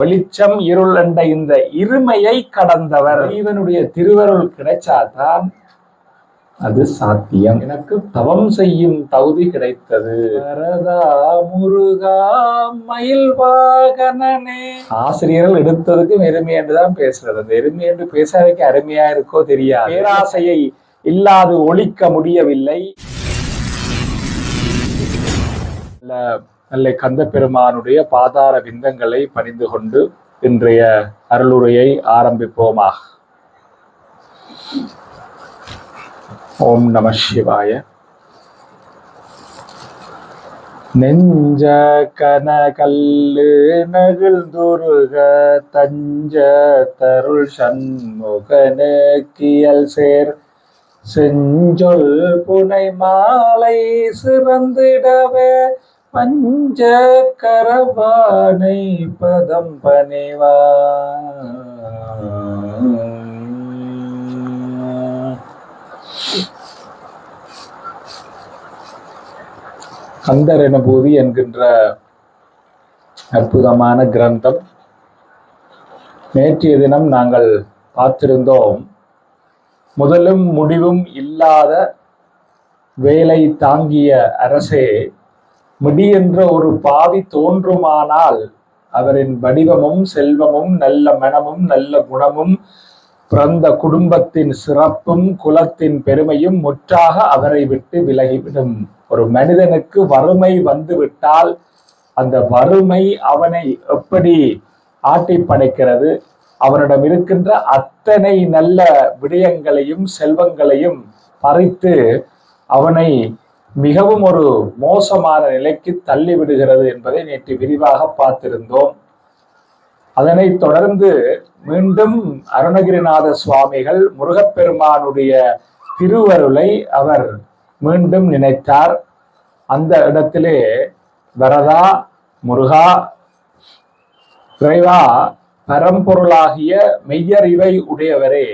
வெளிச்சம் இருள் என்ற இந்த இருமையை கடந்தவர். இவனுடைய திருவருள் கிடைச்சாதான் அது சாத்தியம். எனக்கு தவம் செய்யும் தகுதி கிடைத்தது. வரதா முருகா மயில் வாகனனே. ஆசிரியர்கள் எடுத்ததுக்கும் எருமை என்றுதான் பேசுறது. அந்த எருமை என்று பேசாதக்கு அருமையா இருக்கோ தெரியாது. பேராசையை இல்லாது ஒழிக்க முடியவில்லை. நல்ல கந்த பெருமானுடைய பாதார விந்தங்களை பணிந்து கொண்டு இன்றைய அருளுரையை ஆரம்பிப்போமாக. ஓம் நம சிவாய. நெஞ்ச கனகல்லு நகிழ்ந்துருக தஞ்ச தருள் சண்முகனு கியல் சேர். செஞ்சொல் புனை மாலை சிறந்திடவே பஞ்ச கரபானை பதம் பணிவா கந்தர் எனபூதி என்கின்ற அற்புதமான கிரந்தம். நேற்றைய தினம் நாங்கள் பார்த்திருந்தோம். முதலும் முடிவும் இல்லாத வேலை தாங்கிய அரசே முடியென்ற ஒரு பாவி தோன்றுமானால் அவரின் வடிவமும் செல்வமும் நல்ல மனமும் நல்ல குணமும் பிறந்த குடும்பத்தின் சிறப்பும் குலத்தின் பெருமையும் முற்றாக அவரை விட்டு விலகிவிடும். ஒரு மனிதனுக்கு வறுமை வந்துவிட்டால் அந்த வறுமை அவனை எப்படி ஆட்டி படைக்கிறது? அவனிடம் இருக்கின்ற அத்தனை நல்ல விடயங்களையும் செல்வங்களையும் பறித்து அவனை மிகவும் ஒரு மோசமான நிலைக்கு தள்ளிவிடுகிறது என்பதை நேற்று விரிவாக பார்த்திருந்தோம். அதனைத் தொடர்ந்து மீண்டும் அருணகிரிநாத சுவாமிகள் முருகப்பெருமானுடைய திருவருளை அவர் மீண்டும் நினைத்தார். அந்த இடத்திலே வரதா முருகா இறைவா பரம்பொருளாகிய மெய்யறிவை உடையவரே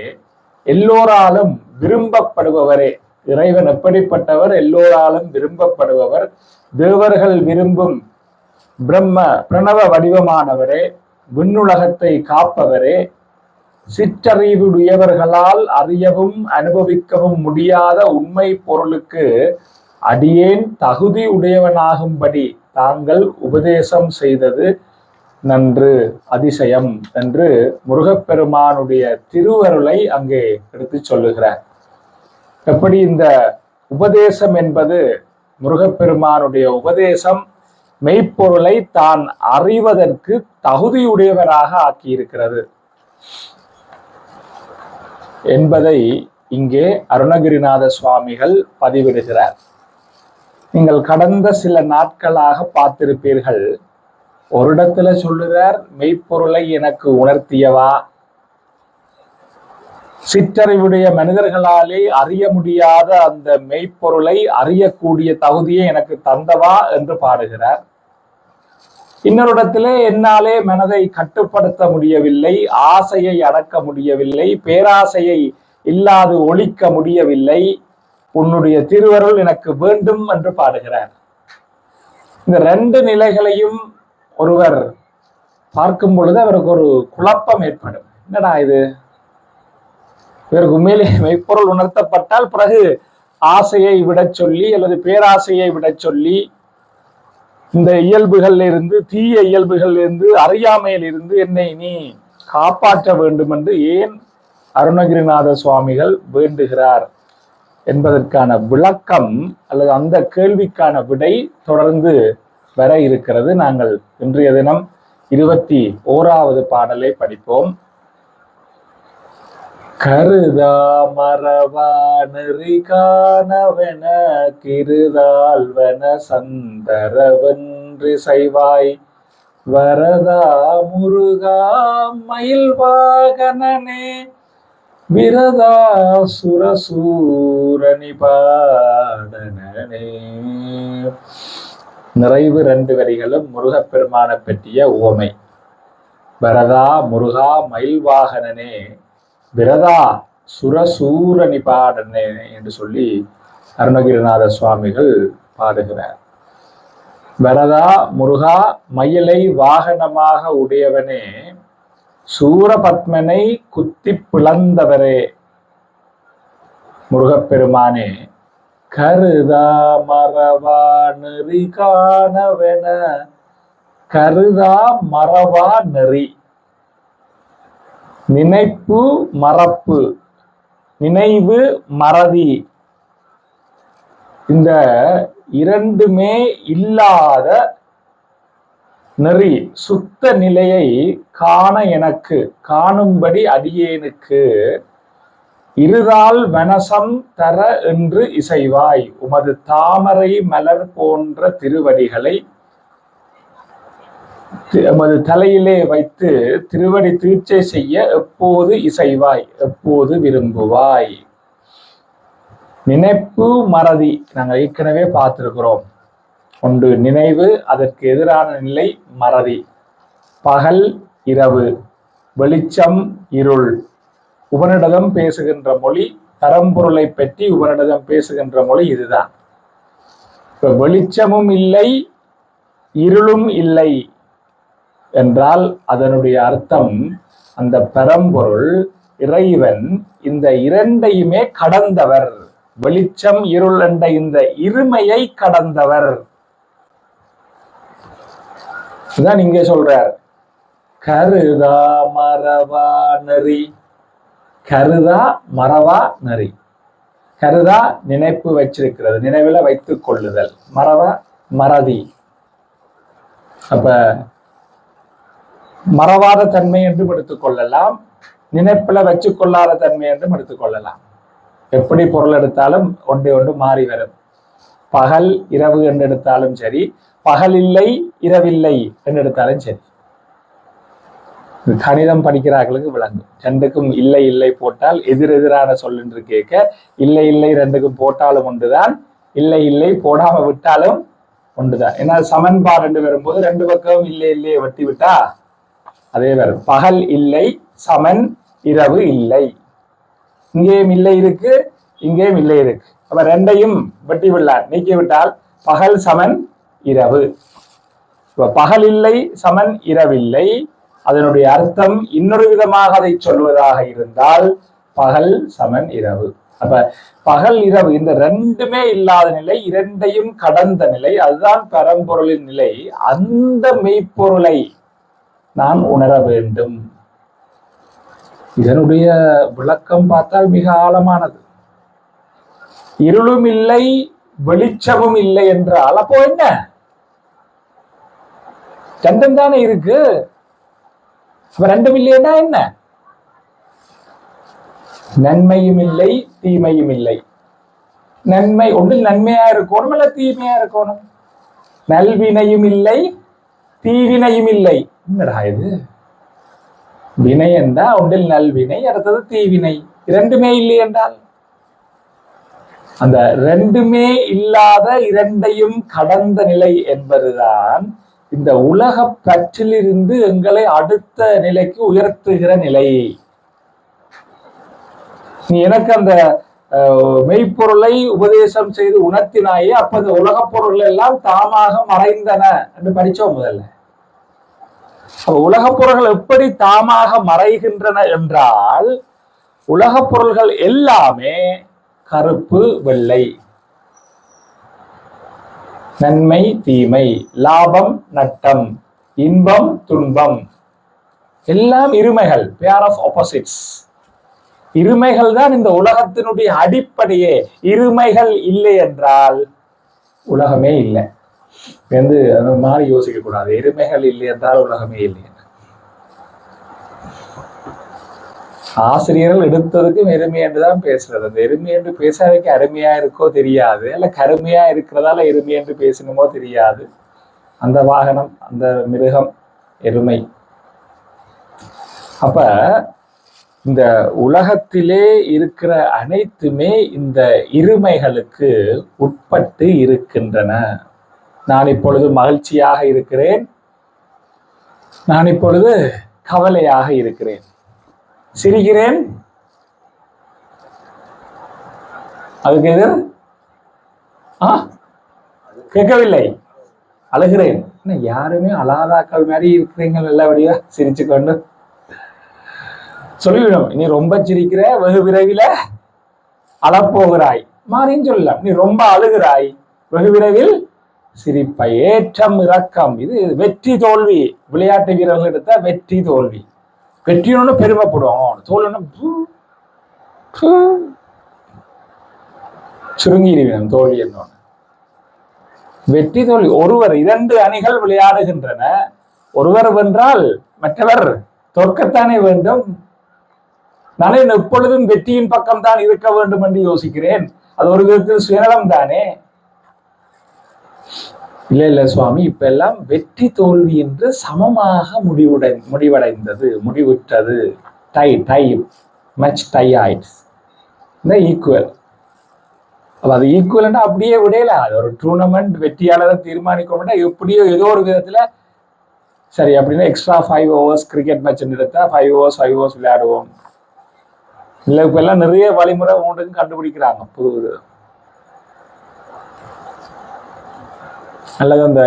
எல்லோராலும் விரும்பப்படுபவரே இறைவன் எப்படிப்பட்டவர்? எல்லோராலும் விரும்பப்படுபவர். தேவர்கள் விரும்பும் பிரம்ம பிரணவ வடிவமானவரே விண்ணுலகத்தை காப்பவரே சிற்றறிவுடையவர்களால் அறியவும் அனுபவிக்கவும் முடியாத உண்மை பொருளுக்கு அடியேன் தகுதி உடையவனாகும்படி தாங்கள் உபதேசம் செய்தது நன்று அதிசயம் என்று முருகப்பெருமானுடைய திருவருளை அங்கே எடுத்து சொல்லுகிறார். எப்படி இந்த உபதேசம் என்பது முருகப்பெருமானுடைய உபதேசம் மெய்ப்பொருளை தான் அறிவதற்கு தகுதியுடையவராக ஆக்கியிருக்கிறது என்பதை இங்கே அருணகிரிநாத சுவாமிகள் பதிவிடுகிறார். நீங்கள் கடந்த சில நாட்களாக பார்த்திருப்பீர்கள் ஒரு இடத்துல சொல்லுகிறார் மெய்ப்பொருளை எனக்கு உணர்த்தியவா? சிற்றறிவுடைய மனிதர்களாலே அறிய முடியாத அந்த மெய்ப்பொருளை அறியக்கூடிய தகுதியை எனக்கு தந்தவா என்று பாடுகிறார். இன்னொரு இடத்திலே என்னாலே மனதை கட்டுப்படுத்த முடியவில்லை ஆசையை அடக்க முடியவில்லை பேராசையை இல்லாது ஒழிக்க முடியவில்லை. உன்னுடைய திருவருள் எனக்கு வேண்டும் என்று பாடுகிறார். இந்த ரெண்டு நிலைகளையும் ஒருவர் பார்க்கும் பொழுது அவருக்கு ஒரு குழப்பம் ஏற்படும். என்னடா இது? இதற்கு உண்மையிலே மெய்ப்பொருள் உணர்த்தப்பட்டால் பிறகு ஆசையை விடச் சொல்லி அல்லது பேராசையை விடச் சொல்லி இந்த இயல்புகள்ல இருந்து தீய இயல்புகள்ல இருந்து அறியாமையில் இருந்து என்னை நீ காப்பாற்ற வேண்டும் என்று ஏன் அருணகிரிநாத சுவாமிகள் வேண்டுகிறார் என்பதற்கான விளக்கம் அல்லது அந்த கேள்விக்கான விடை தொடர்ந்து வர இருக்கிறது. நாங்கள் இன்றைய தினம் இருபத்தி ஓராவது பாடலை படிப்போம். கருதா மரவா நெறி காணவென கிருதால்வன சந்தரவன்றி செய்வாய் வரதா முருகா மயில் வாகனனே விரதா சுரசூரணி பாடனே நிறைவு ரெண்டு வரிகளும் முருகப்பெருமான பற்றிய உவமை வரதா முருகா மயில் வாகனனே விரதா சுரசூர நிபாடனே என்று சொல்லி அருணகிரிநாத சுவாமிகள் பாடுகிறார். வரதா முருகா மயிலை வாகனமாக உடையவனே சூரபத்மனை குத்தி பிளந்தவரே முருகப்பெருமானே கருதா மரவா நெறி காணவென கருதா மரவா நெறி நினைப்பு மறப்பு. நினைவு மறதி. இந்த இரண்டுமே இல்லாத நெறி சுத்த நிலையை காண எனக்கு காணும்படி அடியேனுக்கு. இருதால் வனசம் தர என்று இசைவாய் உமது தாமரை மலர் போன்ற திருவடிகளை எமது தலையிலே வைத்து திருவடி தீட்சை செய்ய எப்போது இசைவாய்? எப்போது விரும்புவாய்? நினைப்பு மறதி நாங்கள் ஏற்கனவே பார்த்திருக்கிறோம். ஒன்று நினைவு அதற்கு எதிரான நிலை மறதி. பகல் இரவு வெளிச்சம் இருள். உபனிடதம் பேசுகின்ற மொழி தரம்பொருளை பற்றி உபனிடதம் பேசுகின்ற மொழி இதுதான். இப்ப வெளிச்சமும் இல்லை இருளும் இல்லை. என்றால் அதனுடைய அர்த்தம் அந்த பரம்பொருள் இறைவன் இந்த இரண்டையுமே கடந்தவர். வெளிச்சம் இருள் என்ற இந்த இருமையை கடந்தவர். இதான் இங்கே சொல்றார். கருதா மரவா நெறி. கருதா மரவா நெறி. கருதா நினைப்பு வச்சிருக்கிறது நினைவில் வைத்துக் கொள்ளுதல். மறவா மறதி. அப்ப மறவாத தன்மை என்றும் எடுத்துக்கொள்ளலாம் நினைப்பில் வச்சு கொள்ளாத தன்மை என்றும் எடுத்துக்கொள்ளலாம் எப்படி பொருள் எடுத்தாலும் ஒன்றை ஒன்று மாறி வரும். பகல் இரவு என்று எடுத்தாலும் சரி பகல் இல்லை இரவில்லை என்று எடுத்தாலும் சரி. கணிதம் படிக்கிறார்களுக்கு விளங்கும். ரெண்டுக்கும் இல்லை இல்லை போட்டால் எதிர் எதிரான சொல் என்று கேட்க இல்லை இல்லை ரெண்டுக்கும் போட்டாலும் ஒன்றுதான். இல்லை இல்லை போடாம விட்டாலும் ஒன்றுதான். ஏன்னா சமன்பாடு ரெண்டு வரும்போது ரெண்டு பக்கமும் இல்லை இல்லையே வெட்டி விட்டா அதே வரும் பகல் இல்லை சமன் இரவு இல்லை. இங்கேயும் இல்லை இருக்கு இங்கேயும் இல்லை இருக்கு. அப்ப ரெண்டையும் வெட்டி விடலாம் நீக்கிவிட்டால் பகல் சமன் இரவு. இப்ப பகல் இல்லை சமன் இரவில்லை அதனுடைய அர்த்தம் இன்னொரு விதமாக அதை சொல்வதாக இருந்தால் பகல் சமன் இரவு. அப்ப பகல் இரவு இந்த ரெண்டுமே இல்லாத நிலை இரண்டையும் கடந்த நிலை அதுதான் பரம்பொருளின் நிலை. அந்த மெய்ப்பொருளை நான் உணர வேண்டும். இதனுடைய விளக்கம் பார்த்தால் மிக ஆழமானது. இருளும் இல்லை வெளிச்சமும் இல்லை என்றால் அப்போ என்ன? ரெண்டும் தானே இருக்கு? ரெண்டும் இல்லையன்னா என்ன? நன்மையும் இல்லை தீமையும் இல்லை. நன்மை ஒன்றில் நன்மையா இருக்கணும் இல்ல தீமையா இருக்கணும்? நல்வினையும் இல்லை தீவினையும் இல்லை என்னடா இது? வினை என்றா ஒன்றில் நல்வினை அடுத்தது தீவினை. இரண்டுமே இல்லை என்றால்? அந்த ரெண்டுமே இல்லாத இரண்டையும் கடந்த நிலை என்பதுதான் இந்த உலக பற்றிலிருந்து எங்களை அடுத்த நிலைக்கு உயர்த்துகிற நிலை. நீ எனக்கு அந்த மெய்ப்பொருளை உபதேசம் செய்து உணர்த்தினாயே அப்ப அந்த உலகப் பொருள் எல்லாம் தாமாக மறைந்தன. என்று படிச்சோம் முதல்ல. உலகப் பொருள்கள் எப்படி தாமாக மறைகின்றன என்றால் உலகப் பொருள்கள் எல்லாமே கருப்பு வெள்ளை. நன்மை தீமை. லாபம் நட்டம். இன்பம் துன்பம். எல்லாம் இருமைகள் பேர் ஆஃப் ஆப்போசிட்ஸ் இருமைகள் தான் இந்த உலகத்தினுடைய அடிப்படையே. இருமைகள் இல்லை என்றால் உலகமே இல்லை. வந்து அந்த மாதிரி யோசிக்க கூடாது. எருமைகள் இல்லை என்றால் உலகமே இல்லை ஆசிரியர்கள் எடுத்ததுக்கும் எருமை என்று தான் பேசுறது. அந்த எருமை என்று பேசாதக்கு அருமையா இருக்கோ தெரியாது. இல்ல கருமையா இருக்கிறதால எருமை என்று பேசணுமோ தெரியாது. அந்த வாகனம் அந்த மிருகம் எருமை. அப்ப இந்த உலகத்திலே இருக்கிற அனைத்துமே இந்த இருமைகளுக்கு உட்பட்டு இருக்கின்றன. நான் இப்பொழுது மகிழ்ச்சியாக இருக்கிறேன். நான் இப்பொழுது கவலையாக இருக்கிறேன். சிரிக்கிறேன். அதுக்கு எதிர்? ஆ? கேட்கவில்லை. அழுகிறேன். யாருமே அழாதாக்கள் மாதிரி இருக்கிறீங்க நல்லபடியா சிரிச்சு கொண்டு. சொல்லிவிடும். நீ ரொம்ப சிரிக்கிற வெகு விரைவில் அழப்போகிறாய். மாறின்னு சொல்லலாம். நீ ரொம்ப அழுகிறாய் வெகு விரைவில் சிரிப்பை ஏற்றம் இறக்கம் இது வெற்றி தோல்வி. விளையாட்டு வீரர்கள் எடுத்த வெற்றி தோல்வி. வெற்றியோன்னு பெருமைப்படும். தோல்வின்னு பூ, சுருங்கிடுவேன் தோல்வி என்னோட. வெற்றி தோல்வி. ஒருவர் இரண்டு அணிகள் விளையாடுகின்றன. ஒருவர் வென்றால் மற்றவர் தோற்கத்தானே வேண்டும். நான் எப்பொழுதும் வெற்றியின் பக்கம் தான் இருக்க வேண்டும் என்று யோசிக்கிறேன். அது ஒரு விதத்தில் சுயநலம் தானே. இல்லை இல்லை சுவாமி இப்பெல்லாம் வெற்றி தோல்வி என்று சமமாக முடிவுடை முடிவடைந்தது முடிவுற்றது. டை டை மச் டை ஆயிட்ஸ் இந்த ஈக்குவல் அப்போ அது ஈக்குவல்னா அப்படியே விடையில அது ஒரு டூர்னமெண்ட் வெற்றியாளரை தீர்மானிக்கணும்னா எப்படியோ ஏதோ ஒரு விதத்தில் சரி அப்படின்னா extra five overs cricket match எடுத்தா ஃபைவ் ஓவர்ஸ் ஃபைவ் ஓவர்ஸ் விளையாடுவோம். இல்லை இப்போல்லாம் நிறைய வழிமுறை ஒன்றுக்கு கண்டுபிடிக்கிறாங்க புது. அல்லது அந்த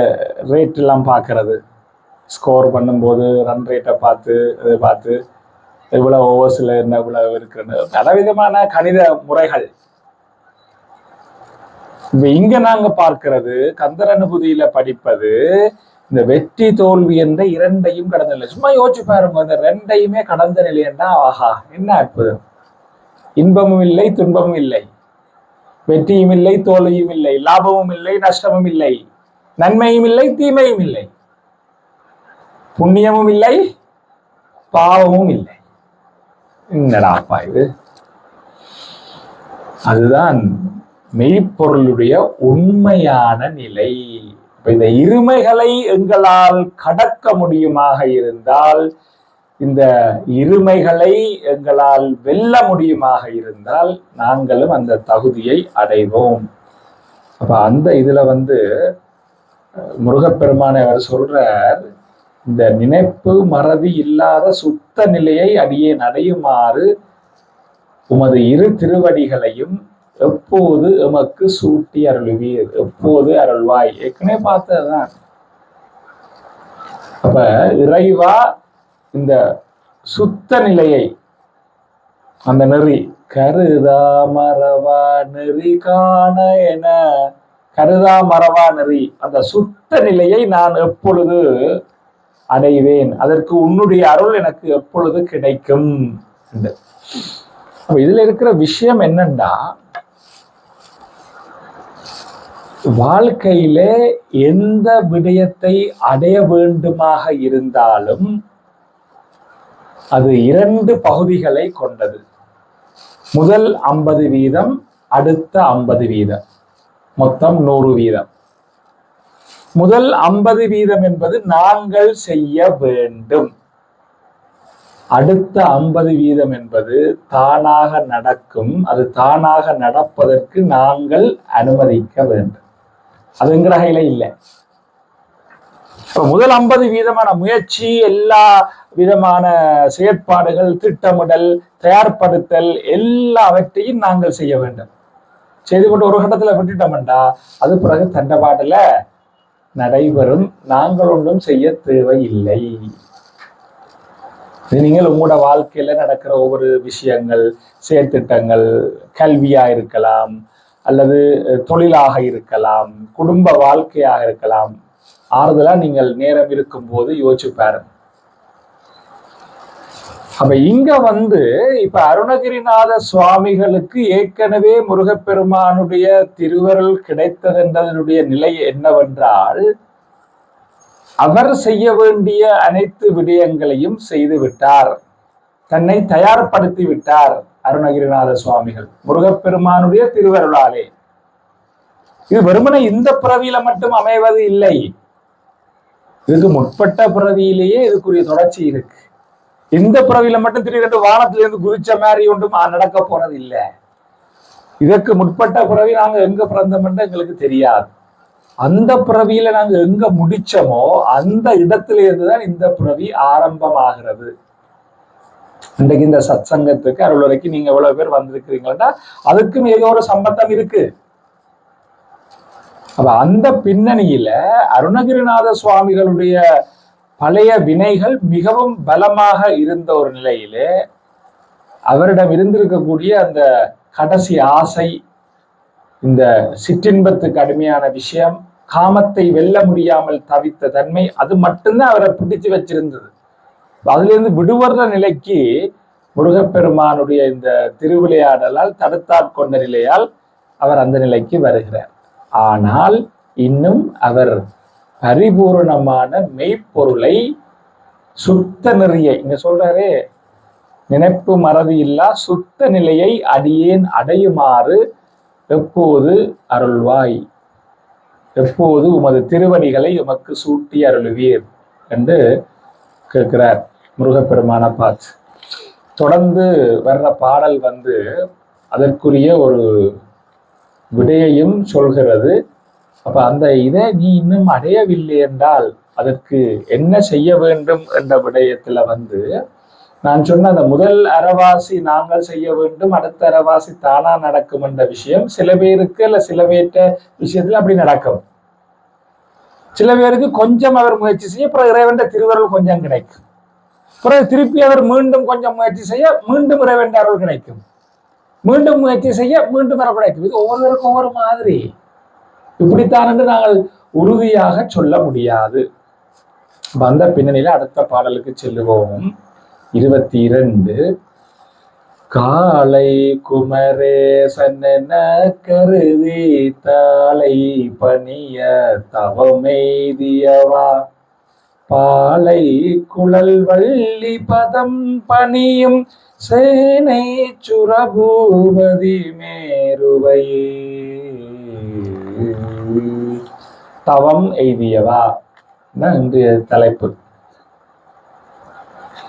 ரேட் எல்லாம் பார்க்கறது. ஸ்கோர் பண்ணும்போது ரன் ரேட்டை பார்த்து அதை பார்த்து இவ்வளோ ஓவர்ஸில் என்ன இவ்வளோ இருக்குன்னு. பலவிதமான கணித முறைகள். இப்போ இங்கே நாங்கள் பார்க்கறது கந்தர் படிப்பது இந்த வெற்றி தோல்வி என்ற இரண்டையும் கடந்த நிலை. சும்மா யோசிச்சு பாருங்க இந்த ரெண்டையுமே கடந்த நிலைன்னா ஆஹா என்ன அற்புதம். இன்பமும் இல்லை துன்பமும் இல்லை. வெற்றியும் இல்லை தோல்வியும் இல்லை. லாபமும் இல்லை நஷ்டமும் இல்லை. நன்மையும் இல்லை தீமையும் இல்லை. புண்ணியமும் இல்லை பாவமும் இல்லை. என்னடாப்பா இது? அதுதான் மெய்ப்பொருளுடைய உண்மையான நிலை. இந்த இருமைகளை எங்களால் கடக்க முடியுமாக இருந்தால் இந்த இருமைகளை எங்களால் வெல்ல முடியுமாக இருந்தால் நாங்களும் அந்த தகுதியை அடைவோம். அப்ப அந்த இதுல வந்து முருகப்பெருமானை அவர் சொல்றார் இந்த நினைப்பு மறதி இல்லாத சுத்த நிலையை அடியே அடையுமாறு உமது இரு திருவடிகளையும் எப்போது எமக்கு சூட்டி அருள்வீர் எப்போது அருள்வாய். ஏற்கனவே பார்த்ததுதான். அப்ப இறைவா இந்த சுத்த நிலையை அந்த நெறி கருதா மறவா நெறி காண என கருதா மரவா நெறி அந்த சுத்த நிலையை நான் எப்பொழுது அடைவேன்? அதற்கு உன்னுடைய அருள் எனக்கு எப்பொழுது கிடைக்கும்? என்று. அப்ப இதுல இருக்கிற விஷயம் என்னன்னா வாழ்க்கையிலே எந்த விடயத்தை அடைய வேண்டுமாக இருந்தாலும் அது இரண்டு பகுதிகளை கொண்டது. முதல் ஐம்பது வீதம் அடுத்த ஐம்பது வீதம். மொத்தம் நூறு வீதம். முதல் ஐம்பது வீதம் என்பது நாங்கள் செய்ய வேண்டும். அடுத்த ஐம்பது வீதம் என்பது தானாக நடக்கும். அது தானாக நடப்பதற்கு நாங்கள் அனுமதிக்க வேண்டும். அது எங்கட கையில இல்லை. இப்ப முதல் ஐம்பது வீதமான முயற்சி எல்லா விதமான செயற்பாடுகள் திட்டமிடல் தயார்படுத்தல் எல்லாவற்றையும் நாங்கள் செய்ய வேண்டும். செய்து கொண்டு ஒரு கட்டத்துல விட்டுட்டோம்டா. அது பிறகு தண்டபாட்டுல நடைபெறும் நாங்கள் ஒன்றும் செய்ய தேவையில்லை. நீங்கள் உங்களோட வாழ்க்கையில நடக்கிற ஒவ்வொரு விஷயங்கள் செயற்திட்டங்கள் கல்வியா இருக்கலாம் அல்லது தொழிலாக இருக்கலாம் குடும்ப வாழ்க்கையாக இருக்கலாம். ஆறுதலா நீங்கள் நேரம் இருக்கும்போது யோசிச்சு பாருங்க. அப்ப இங்க வந்து இப்ப அருணகிரிநாத சுவாமிகளுக்கு ஏற்கனவே முருகப்பெருமானுடைய திருவருள் கிடைத்ததென்றதனுடைய நிலை என்னவென்றால் அவர் செய்ய வேண்டிய அனைத்து விடயங்களையும் செய்து விட்டார் தன்னை தயார்படுத்தி விட்டார் அருணகிரிநாத சுவாமிகள் முருகப்பெருமானுடைய திருவருளாலே. இது வெறுமனை இந்த பிறவியில மட்டும் அமைவது இல்லை. இதுக்கு முற்பட்ட பிறவியிலேயே இதுக்குரிய தொடர்ச்சி இருக்கு. இந்த பிறவியில மட்டும் திடீரென்று வானத்திலிருந்து குதிச்ச மாதிரி ஒன்றும் நடக்க போறது இல்லை இதற்கு முற்பட்ட பிறவி நாங்க எங்க பிறந்தோம்னு எங்களுக்கு தெரியாது. அந்த பிறவியில நாங்க எங்க முடிச்சோமோ அந்த இடத்துல இருந்துதான் இந்த பிறவி ஆரம்பமாகிறது. இன்றைக்கு இந்த சத்சங்கத்துக்கு அருளுரைக்கு நீங்க எவ்வளவு பேர் வந்திருக்கிறீங்கன்னா அதுக்கும் ஏதோ ஒரு சம்பந்தம் இருக்கு. அப்ப அந்த பின்னணியில அருணகிரிநாத சுவாமிகளுடைய பழைய வினைகள் மிகவும் பலமாக இருந்த ஒரு நிலையிலே அவரிடம் இருந்திருக்கக்கூடிய அந்த கடைசி ஆசை இந்த சிற்றின்பத்துக்கு அடிமையான விஷயம் காமத்தை வெல்ல முடியாமல் தவித்த தன்மை அது மட்டும்தான் அவரை பிடிச்சு வச்சிருந்தது. அதுலேருந்து விடுவர்ற நிலைக்கு முருகப்பெருமானுடைய இந்த திருவிளையாடலால் தடுத்தாட்கொண்ட நிலையால் அவர் அந்த நிலைக்கு வருகிறார். ஆனால் இன்னும் அவர் பரிபூரணமான மெய்ப்பொருளை சுத்த நெறியை. இங்க சொல்றாரு நினைப்பு மறதி இல்லா சுத்த நிலையை அடியேன் அடையுமாறு எப்போது அருள்வாய்? எப்போது உமது திருவடிகளை உமக்கு சூட்டி அருளுவீர் என்று கேட்கிறார் முருகப்பெருமான பார்த்து தொடர்ந்து வர்ற பாடல் வந்து அதற்குரிய ஒரு விடையையும் சொல்கிறது. அப்ப அந்த இதை நீ இன்னும் அடையவில்லை என்றால் அதற்கு என்ன செய்ய வேண்டும் என்ற விடயத்துல வந்து நான் சொன்ன அந்த முதல் அறவாசி நாங்கள் செய்ய வேண்டும் அடுத்த அறவாசி தானா நடக்கும் என்ற விஷயம் சில பேருக்கு இல்ல சில பேர்ட்ட விஷயத்துல அப்படி நடக்கும். சில பேருக்கு கொஞ்சம் அவர் முயற்சி செய்ய அப்புறம் இறைவன் திருவருள் கொஞ்சம் கிடைக்கும். பிறகு திருப்பி அவர் மீண்டும் கொஞ்சம் முயற்சி செய்ய மீண்டும் இறைவன் அருள் கிடைக்கும். மீண்டும் முயற்சி செய்ய மீண்டும் அருள் கிடைக்கும். இது ஒவ்வொருவருக்கும் ஒவ்வொரு மாதிரி. இப்படித்தான் என்று நாங்கள் உறுதியாக சொல்ல முடியாது. வந்த பின்னணியில அடுத்த பாடலுக்கு செல்லுவோம். இருபத்தி இரண்டு காலை குமரேசன் கருதி தாளை பணிய தவமெய்தியவா பாலை குழல் வள்ளி பதம் பணியும் சேனை சுரபூபதி மேருவையே. தவம் எய்தியவா? தான் இன்றைய தலைப்பு.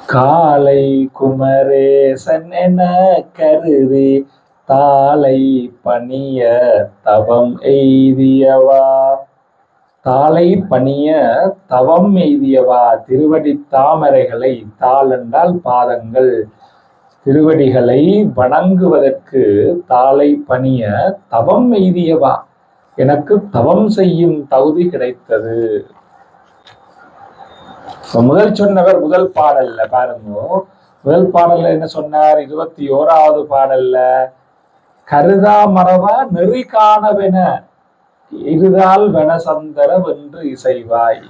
காலை குமரேசன் என கருதி தாளை பணிய தவம் எய்தியவா? தாளை பணிய தவம் எய்தியவா? திருவடி தாமரைகளை தாள் என்றால் பாதங்கள். திருவடிகளை வணங்குவதற்கு தாளை பணிய தவம் எய்தியவா? எனக்கு தவம் செய்யும் தகுதி கிடைத்தது. முதல் சொன்னவர் முதல் பாடல்ல பாருங்க. முதல் பாடல்ல என்ன சொன்னார்? இருபத்தி ஓராவது பாடல்ல கருதா மரவா நெறி காணவென இருதால் வனசந்தர வென்று இசைவாய்.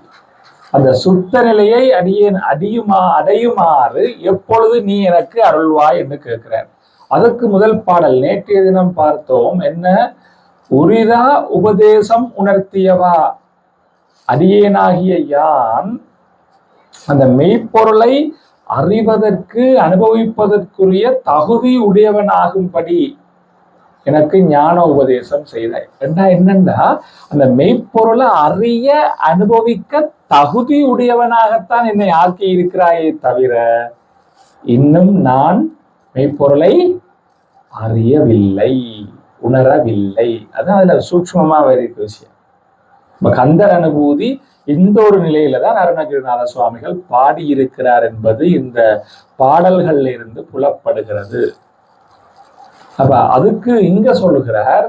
அந்த சுத்த நிலையை அடியேன் அடியுமா அடையுமாறு எப்பொழுது நீ எனக்கு அருள்வாய் என்று கேட்கிறார். அதற்கு முதல் பாடல் நேற்றைய தினம் பார்த்தோம் என்ன? உரிதா உபதேசம் உணர்த்தியவா? அடியேனாகிய யான் அந்த மெய்ப்பொருளை அறிவதற்கு அனுபவிப்பதற்குரிய தகுதி உடையவனாகும்படி எனக்கு ஞான உபதேசம் செய்தாய். ரெண்டா என்னன்னா அந்த மெய்ப்பொருளை அறிய அனுபவிக்க தகுதி உடையவனாகத்தான் என்னை ஆக்கி இருக்கிறாயே தவிர இன்னும் நான் மெய்ப்பொருளை அறியவில்லை. உணரவில்லை. அதான் அதுல சூக்மமா இருக்கு விஷயம். இப்ப கந்தர் அனுபூதி இந்த ஒரு நிலையில தான் அருணகிரிநாத சுவாமிகள் பாடியிருக்கிறார் என்பது இந்த பாடல்கள்ல இருந்து புலப்படுகிறது. அப்ப அதுக்கு இங்க சொல்லுகிறார்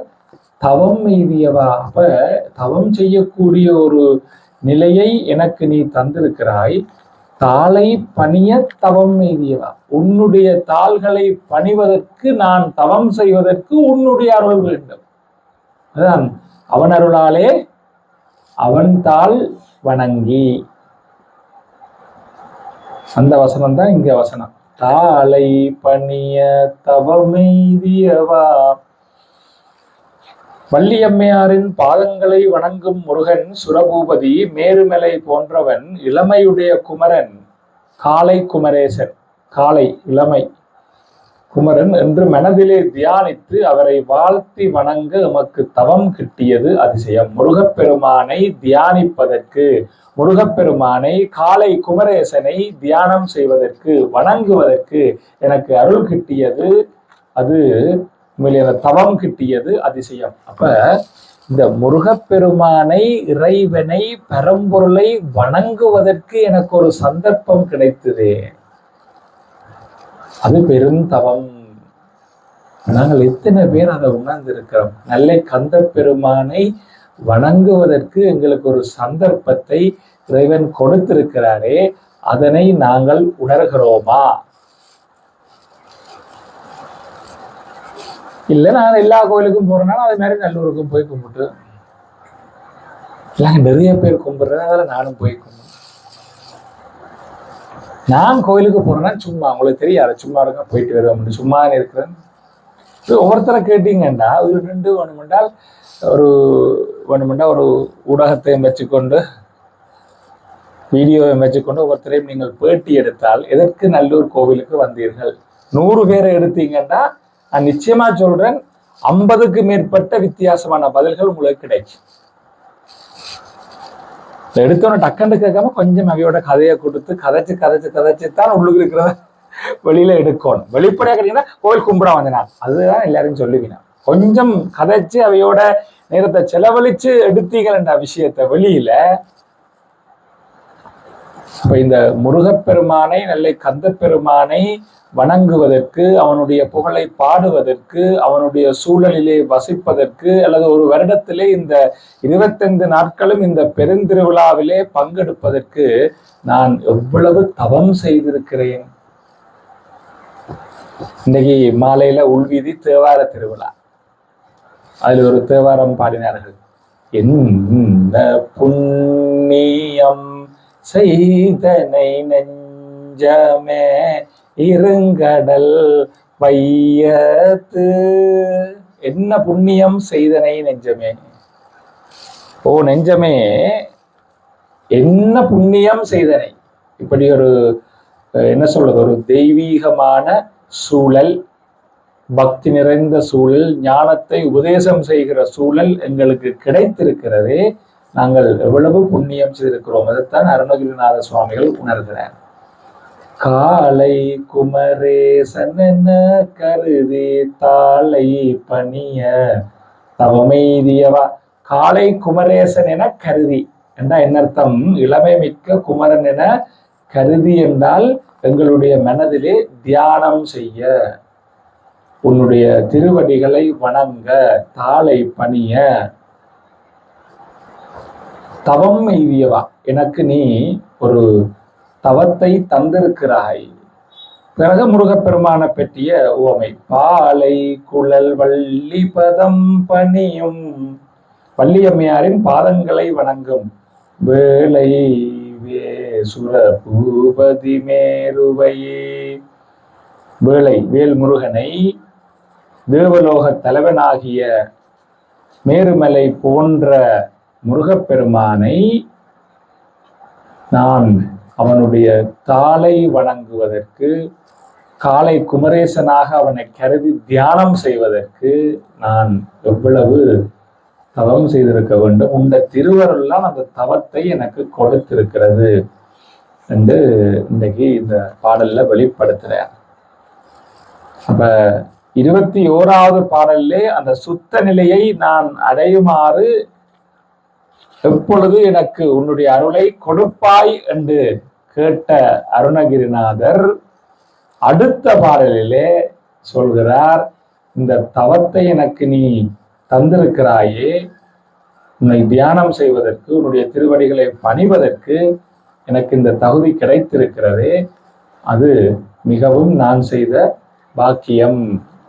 தவம் எய்தியவா? அப்ப தவம் செய்யக்கூடிய ஒரு நிலையை எனக்கு நீ தந்திருக்கிறாய். தாளை பணிய தவம் எய்தியவா? உன்னுடைய தாள்களை பணிவதற்கு நான் தவம் செய்வதற்கு உன்னுடைய அருள் வேண்டும். அதான் அவன் அருளாலே அவன் தாள் வணங்கி. அந்த வசனம் தான் இங்க வசனம். தாளை பணிய தவமெய்தியவா வள்ளியம்மையாரின் பாதங்களை வணங்கும் முருகன் சுரபூபதி மேருமலை போன்றவன் இளமையுடைய குமரன் காலை குமரேசன். காலை இளமை குமரன் என்று மனதிலே தியானித்து அவரை வாழ்த்தி வணங்க எமக்கு தவம் கிட்டியது அதிசயம். முருகப்பெருமானை தியானிப்பதற்கு முருகப்பெருமானை காலை குமரேசனை தியானம் செய்வதற்கு வணங்குவதற்கு எனக்கு அருள் கிட்டியது அது உண்மையில தவம் கிட்டியது அதிசயம். அப்ப இந்த முருகப்பெருமானை இறைவனை பரம்பொருளை வணங்குவதற்கு எனக்கு ஒரு சந்தர்ப்பம் கிடைத்ததே. அது பெரும் தவம். நாங்கள் எத்தனை பேர் அதை உணர்ந்திருக்கிறோம். நல்ல கந்த பெருமானை வணங்குவதற்கு எங்களுக்கு ஒரு சந்தர்ப்பத்தை இறைவன் கொடுத்திருக்கிறாரே அதனை நாங்கள் உணர்கிறோமா? இல்ல நான் எல்லா கோயிலுக்கும் போறேன்னா அது மாதிரி நல்லூருக்கும் போய் கும்பிட்டு. இல்லைங்க நிறைய பேர் கும்பிடுறேன் அதில் நானும் போய் கும்பிடுறேன். நான் கோயிலுக்கு போறேன்னா சும்மா உங்களுக்கு தெரியாது சும்மா இருக்க போயிட்டு வருவேன் சும்மா இருக்கிறேன். ஒவ்வொருத்தரை கேட்டீங்கன்னா ஒரு ரெண்டு வேணுமென்றால் ஒரு வேணுமெண்டா ஒரு ஊடகத்தையும் வச்சுக்கொண்டு வீடியோவை வச்சுக்கொண்டு ஒவ்வொருத்தரையும் நீங்கள் பேட்டி எடுத்தால் எதற்கு நல்லூர் கோவிலுக்கு வந்தீர்கள்? நூறு பேரை எடுத்தீங்கன்னா நான் நிச்சயமா சொல்றேன் ஐம்பதுக்கு மேற்பட்ட வித்தியாசமான பதில்கள் உங்களுக்கு கிடைக்கும் எடுத்தோன்னு டக்குன்னு கேட்காம கொஞ்சம் அவையோட கதையை கொடுத்து கதைச்சு கதைச்சு கதைச்சு தான் உள்ளுக்கு இருக்கிறத வெளியில எடுக்கணும். வெளிப்படையா கேட்டீங்கன்னா கோவில் கும்பிட வந்தேன் அதுதான் எல்லாரும் சொல்லுவீங்க. கொஞ்சம் கதைச்சு அவையோட நேரத்தை செலவழிச்சு எடுத்தீங்கன்ற விஷயத்த வெளியில இப்போ இந்த முருகப்பெருமானை நெல்லை கந்த பெருமானை வணங்குவதற்கு அவனுடைய புகழை பாடுவதற்கு அவனுடைய சூழலிலே வசிப்பதற்கு அல்லது ஒரு வருடத்திலே இந்த இருபத்தைந்து நாட்களும் இந்த பெருந்திருவிழாவிலே பங்கெடுப்பதற்கு நான் எவ்வளவு தவம் செய்திருக்கிறேன். இன்னைக்கு மாலையில உள்வீதி தேவார திருவிழா. அதில் ஒரு தேவாரம் பாடினார்கள். என்ன புண்ணியம் செய்தனை நெஞ்சமே இருங்கடல் வையத்து. என்ன புண்ணியம் செய்தனை நெஞ்சமே? ஓ நெஞ்சமே. என்ன புண்ணியம் செய்தனை? இப்படி ஒரு என்ன சொல்றது ஒரு தெய்வீகமான சூழல் பக்தி நிறைந்த சூழல் ஞானத்தை உபதேசம் செய்கிற சூழல் எங்களுக்கு கிடைத்திருக்கிறது. நாங்கள் எவ்வளவு புண்ணியம் செய்திருக்கிறோம் அதைத்தான் அருணகிரிநாத சுவாமிகள் உணர்கிறார். காலை குமரேசன் என கருதி தாளை பணிய தவமெய்தியவா. காலை குமரேசன் என கருதி என்றா என்ன அர்த்தம்? இளமை மிக்க குமரன் என கருதி என்றால் எங்களுடைய மனதிலே தியானம் செய்ய உன்னுடைய திருவடிகளை வணங்க தாளை பணிய தவம் எய்வியவா எனக்கு நீ ஒரு தவத்தை தந்திருக்கிறாய். பிறகு முருகப்பெருமான பெற்றிய உவமை. பாலை குழல் வள்ளி பதம் பணியும். வள்ளியம்மையாரின் பாதங்களை வணங்கும். வேலை வேசுர பூபதி மேருவையே. வேலை வேல் முருகனை தேவலோக தலைவனாகிய மேருமலை போன்ற முருகப்பெருமானை நான் அவனுடைய தாளை வணங்குவதற்கு காலை குமரேசனாக அவனை கருதி தியானம் செய்வதற்கு நான் எவ்வளவு தவம் செய்திருக்க வேண்டும். உண்ட திருவருள்லாம் அந்த தவத்தை எனக்கு கொடுத்திருக்கிறது என்று இன்றைக்கு இந்த பாடல்ல வெளிப்படுத்துறார் அப்ப இருபத்தி ஓராவது பாடல்லே அந்த சுத்த நிலையை நான் அடையுமாறு எப்பொழுது எனக்கு உன்னுடைய அருளை கொடுப்பாய் என்று கேட்ட அருணகிரிநாதர் அடுத்த பாடலிலே சொல்கிறார் இந்த தவத்தை எனக்கு நீ தந்திருக்கிறாயே உன்னை தியானம் செய்வதற்கு உன்னுடைய திருவடிகளை பணிவதற்கு எனக்கு இந்த தகுதி கிடைத்திருக்கிறதே அது மிகவும் நான் செய்த பாக்கியம்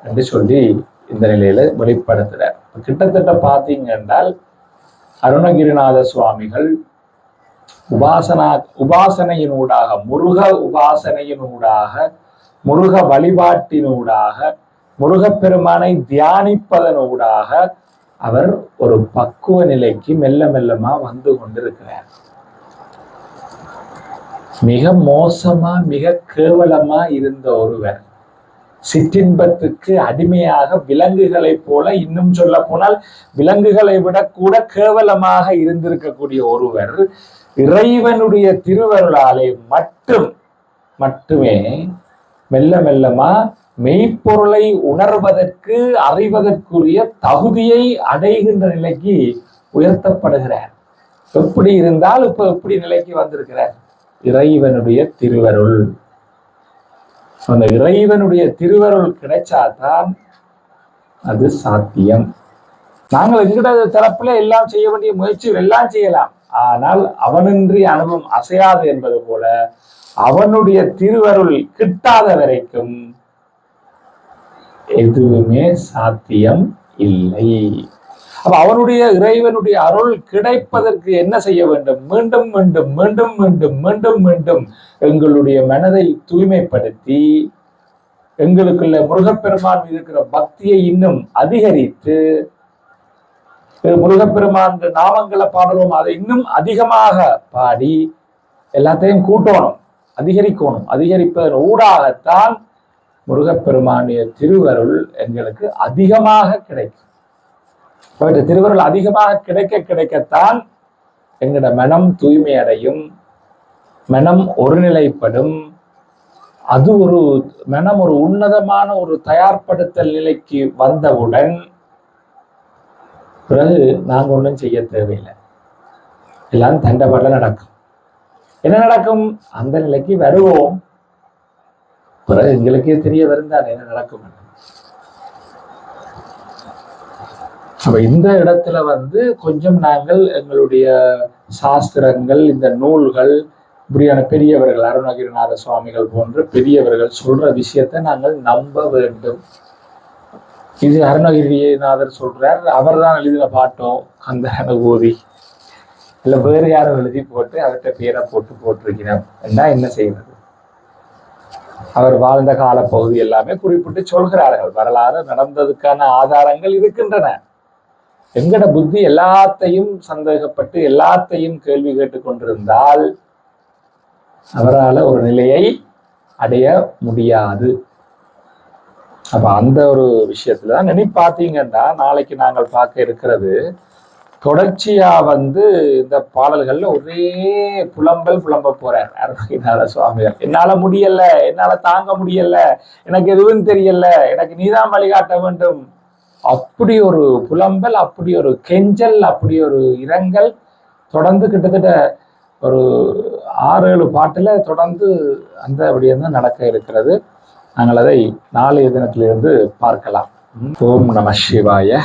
என்று சொல்லி இந்த நிலையில வெளிப்படுத்துறார். கிட்டத்தட்ட பார்த்தீங்க என்றால் அருணகிரிநாத சுவாமிகள் உபாசனா உபாசனையினூடாக முருக உபாசனையினூடாக முருக வழிபாட்டினூடாக முருகப்பெருமானை தியானிப்பதனூடாக அவர் ஒரு பக்குவ நிலைக்கு மெல்ல மெல்லமா வந்து கொண்டிருக்கிறார். மிக மோசமா மிக கேவலமா இருந்த ஒருவர் சிற்றின்பத்துக்கு அடிமையாக விலங்குகளைப் போல இன்னும் சொல்ல போனால் விலங்குகளை விட கூட கேவலமாக இருந்திருக்கக்கூடிய ஒருவர் இறைவனுடைய திருவருளாலே மட்டும் மட்டுமே மெல்ல மெல்லமா மெய்ப்பொருளை உணர்வதற்கு அறிவதற்குரிய தகுதியை அடைகின்ற நிலைக்கு உயர்த்தப்படுகிறார். எப்படி இருந்தால் இப்ப எப்படி நிலைக்கு வந்திருக்கிறார்? இறைவனுடைய திருவருள். அந்த இறைவனுடைய திருவருள் கிடைச்சாதான் அது சாத்தியம். நாங்கள் எங்கட தரப்புல எல்லாம் செய்ய வேண்டிய முயற்சி எல்லாம் செய்யலாம். ஆனால் அவனின்றி அனுபவம் அசையாது என்பது போல அவனுடைய திருவருள் கிட்டாத வரைக்கும் எதுவுமே சாத்தியம் இல்லை. அப்ப அவனுடைய இறைவனுடைய அருள் கிடைப்பதற்கு என்ன செய்ய வேண்டும்? மீண்டும் மீண்டும் மீண்டும் மீண்டும் மீண்டும் மீண்டும் எங்களுடைய மனதை தூய்மைப்படுத்தி எங்களுக்குள்ள முருகப்பெருமான் இருக்கிற பக்தியை இன்னும் அதிகரித்து முருகப்பெருமான் நாமங்களை பாடுறோம் அதை இன்னும் அதிகமாக பாடி எல்லாத்தையும் கூட்டணும் அதிகரிக்கணும். அதிகரிப்பதன் ஊடாகத்தான் முருகப்பெருமானிய திருவருள் எங்களுக்கு அதிகமாக கிடைக்கும். அவற்றை திருவருள் அதிகமாக கிடைக்க கிடைக்கத்தான் எங்களோட மனம் தூய்மை அடையும் மனம் ஒருநிலைப்படும். அது ஒரு மனம் ஒரு உன்னதமான ஒரு தயார்படுத்தல் நிலைக்கு வந்தவுடன் பிறகு நாங்க ஒன்றும் செய்ய தேவையில்லை. எல்லாம் தண்டபாட்டில் நடக்கும். என்ன நடக்கும்? அந்த நிலைக்கு வருவோம். பிறகு எங்களுக்கே தெரிய வருந்தான் என்ன நடக்கும் அப்ப இந்த இடத்துல வந்து கொஞ்சம் நாங்கள் எங்களுடைய சாஸ்திரங்கள் இந்த நூல்கள் இப்படியான பெரியவர்கள் அருணகிரிநாத சுவாமிகள் போன்ற பெரியவர்கள் சொல்ற விஷயத்தை நாங்கள் நம்ப வேண்டும். இது அருணகிரிநாதர் சொல்றார். அவர் தான் எழுதின பாட்டோம் அந்த அனுபூதி இல்ல வேறு யாரும் எழுதி போட்டு அவர்கிட்ட பேரை போட்டு போட்டிருக்கிறோம் என்ன என்ன செய்வது? அவர் வாழ்ந்த கால பகுதி எல்லாமே குறிப்பிட்டு சொல்கிறார்கள். வரலாறு நடந்ததுக்கான ஆதாரங்கள் இருக்கின்றன. எங்கட புத்தி எல்லாத்தையும் சந்தேகப்பட்டு எல்லாத்தையும் கேள்வி கேட்டு கொண்டிருந்தால் அவரால் ஒரு நிலையை அடைய முடியாது. அப்ப அந்த ஒரு விஷயத்துல தான் நினை பார்த்தீங்கன்னா நாளைக்கு நாங்கள் பார்க்க இருக்கிறது தொடர்ச்சியா வந்து இந்த பாடல்கள்ல ஒரே புலம்பல் புலம்ப போறார். அருணகிரிநாத சுவாமியார். என்னால முடியல என்னால தாங்க முடியல எனக்கு எதுவும் தெரியல எனக்கு நீதான் வழிகாட்ட வேண்டும். அப்படி ஒரு புலம்பல் அப்படி ஒரு கெஞ்சல் அப்படி ஒரு இரங்கல் தொடர்ந்து கிட்டத்தட்ட ஒரு ஆறு ஏழு பாட்டில் தொடர்ந்து அந்த தான் நடக்க இருக்கிறது. நாங்கள் அதை நாளைய தினத்திலிருந்து பார்க்கலாம். ஓம் நம சிவாய.